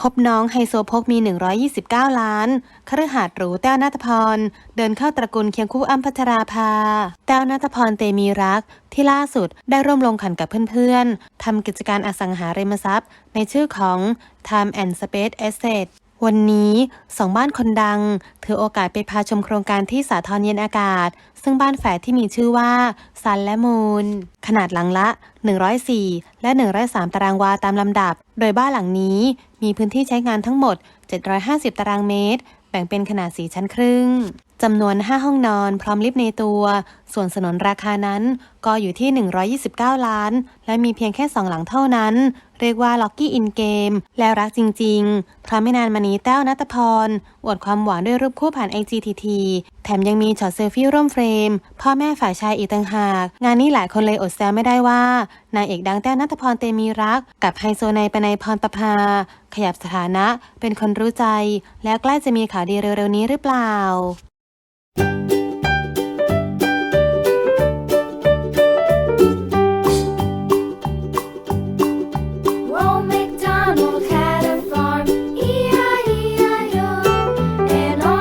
คบน้องไฮโซโพกมี 129 ล้านคฤหาสน์หรูแต้วนัทพร เดินเข้าตระกูลเคียงคู่อัมพัชราภา แต้วนัทพรเตมีรัก ที่ล่าสุดได้ร่วมลงขันกับเพื่อนๆทำกิจการอสังหาริมทรัพย์ ในชื่อของ Time and Space Asset วันนี้สองบ้านคนดัง ถือโอกาสไปพาชมโครงการที่สาทรเย็นอากาศ ซึ่งบ้านแฝดที่มีชื่อว่าซันและมูนขนาดหลังละ 104 และ 103 ตารางวาตามลำดับ โดยบ้านหลังนี้มีพื้นที่ใช้งานทั้งหมด 750 ตารางเมตร แบ่งเป็นขนาด 4 ชั้นครึ่ง จำนวน 5 ห้องนอนพร้อมลิฟต์ในตัว ส่วนสนนราคานั้นก็อยู่ที่ 129 ล้าน และมีเพียงแค่ 2 หลังเท่านั้น เรียกว่าล็อกกี้อินเกม แล้วรักจริงๆเพราะไม่นานมานี้แต้วนัตพร อวดความหวานด้วยรูปคู่ผ่าน IGTT แถมยังมีช็อตเซลฟี่ร่วมเฟรม พ่อแม่ฝ่ายชายอีกต่างหาก งานนี้หลายคนเลยอดแซวไม่ได้ว่านางเอกดังแต้วนัตพรเตมีรัก กับไฮโซไนปนัยพรประภา ขยับสถานะ เป็นคนรู้ใจ แล้วใกล้จะมีข่าวดีเร็วๆนี้หรือเปล่า